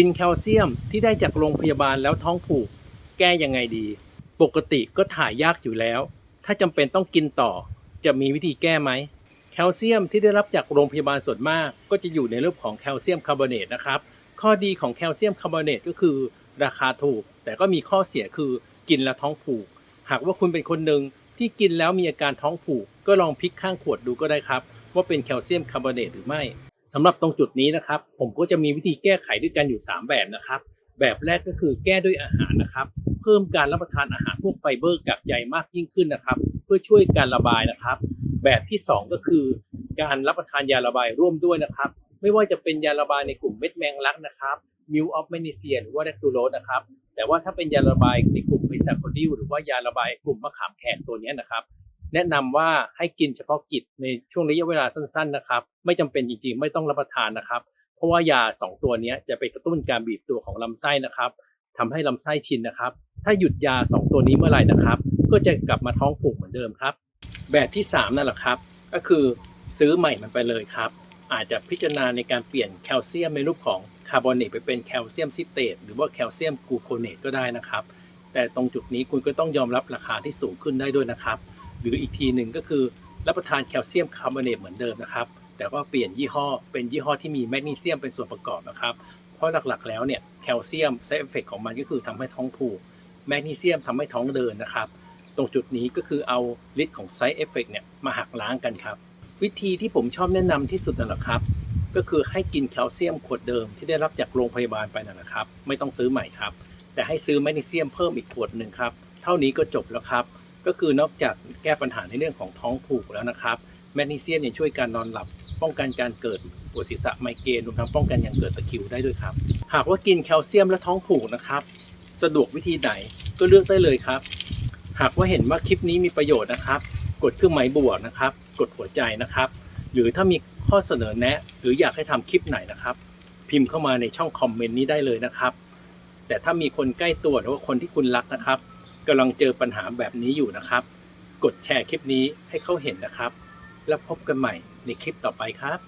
กินแคลเซียมที่ได้จากโรงพยาบาลแล้วท้องผูก แก้ยังไงดี ปกติก็ถ่ายยากอยู่แล้ว ถ้าจำเป็นต้องกินต่อ จะมีวิธีแก้ไหมแคลเซียมที่ได้รับจากโรงพยาบาลส่วนมาก ก็จะอยู่ในรูปของแคลเซียมคาร์บอเนตนะครับ ข้อดีของแคลเซียมคาร์บอเนตก็คือ ราคาถูก แต่ก็มีข้อเสียคือกินแล้วท้องผูก หากว่าคุณเป็นคนหนึ่งที่กินแล้วมีอาการท้องผูก ก็ลองพลิกข้างขวดดูก็ได้ครับ ว่าเป็นแคลเซียมคาร์บอเนตหรือไม่ สำหรับตรงจุดนี้นะครับ ผมก็จะมีวิธีแก้ไขด้วยกันอยู่ 3 แบบนะครับ แบบแรกก็คือแก้ด้วยอาหารนะครับ เพิ่มการรับประทานอาหารพวกไฟเบอร์กับใยมากยิ่งขึ้นนะครับ เพื่อช่วยการระบายนะครับ แบบที่ 2 ก็คือ การรับประทานยาระบายร่วมด้วยนะครับ ไม่ว่าจะเป็นยาระบายในกลุ่มเม็ดแมงลักนะครับมิวออฟแมกนีเซียหรือว่าแดกตูโรสนะครับแต่ว่าถ้าเป็นยาระบายในกลุ่มไมซาโคดิลหรือว่ายาระบายกลุ่มมะขามแขกตัวนี้นะครับ แนะนำว่าให้กินเฉพาะกิจในช่วงระยะเวลาสั้น ๆนะครับ ไม่จำเป็นจริงๆ ไม่ต้องรับประทานนะครับ เพราะว่ายา 2 ตัวนี้จะไปกระตุ้นการบีบตัวของลำไส้นะครับทำให้ลำไส้ชินนะครับ ถ้าหยุดยา 2 ตัวนี้เมื่อไหร่นะครับ ก็จะกลับมาท้องผูกเหมือนเดิมครับ แบบที่ 3 นั่นแหละครับ ก็คือซื้อใหม่มันไปเลยครับ อาจจะพิจารณาในการเปลี่ยนแคลเซียมในรูปของคาร์บอเนตไปเป็นแคลเซียมซิเตตหรือว่าแคลเซียมกลูโคเนตก็ได้นะครับ แต่ตรงจุดนี้คุณก็ต้องยอมรับราคาที่สูงขึ้นได้ด้วยนะครับ หรืออีกทีหนึ่งก็คือรับประทานแคลเซียมคาร์บอเนตเหมือนเดิมนะครับ แต่ว่าเปลี่ยนยี่ห้อเป็นยี่ห้อที่มีแมกนีเซียมเป็นส่วนประกอบนะครับ เพราะหลักๆแล้วเนี่ยแคลเซียม side effect ของมันก็คือทำให้ท้องผูกแมกนีเซียมทำให้ท้องเดินนะครับ ตรงจุดนี้ก็คือเอาฤทธิ์ของ side effect เนี่ยมาหักล้างกันครับ วิธีที่ผมชอบแนะนำที่สุดนั่นแหละครับก็คือให้กินแคลเซียมขวดเดิมที่ได้รับจากโรงพยาบาลไปนั่นแหละครับ ไม่ต้องซื้อใหม่ครับ แต่ให้ซื้อแมกนีเซียมเพิ่มอีกขวดหนึ่งครับ เท่านี้ก็จบแล้วครับ ก็คือนอกจากแก้ปัญหาในเรื่องของท้องผูกแล้วนะครับ แมกนีเซียมเนี่ยช่วยการนอนหลับ ป้องกันการเกิดปวดศีรษะไมเกรนรวมทั้งป้องกันอย่างเกิดตะคริวได้ด้วยครับ หากว่ากินแคลเซียมและท้องผูกนะครับ สะดวกวิธีไหนก็เลือกได้เลยครับ หากว่าเห็นว่าคลิปนี้มีประโยชน์นะครับ กดเครื่องหมายบวกนะครับ กดหัวใจนะครับ หรือถ้ามีข้อเสนอแนะ หรืออยากให้ทำคลิปไหนนะครับ พิมพ์เข้ามาในช่องคอมเมนต์นี้ได้เลยนะครับ แต่ถ้ามีคนใกล้ตัวหรือว่าคนที่คุณรักนะครับ กำลังเจอปัญหาแบบนี้อยู่นะครับ กดแชร์คลิปนี้ให้เขาเห็นนะครับ แล้วพบกันใหม่ในคลิปต่อไปครับ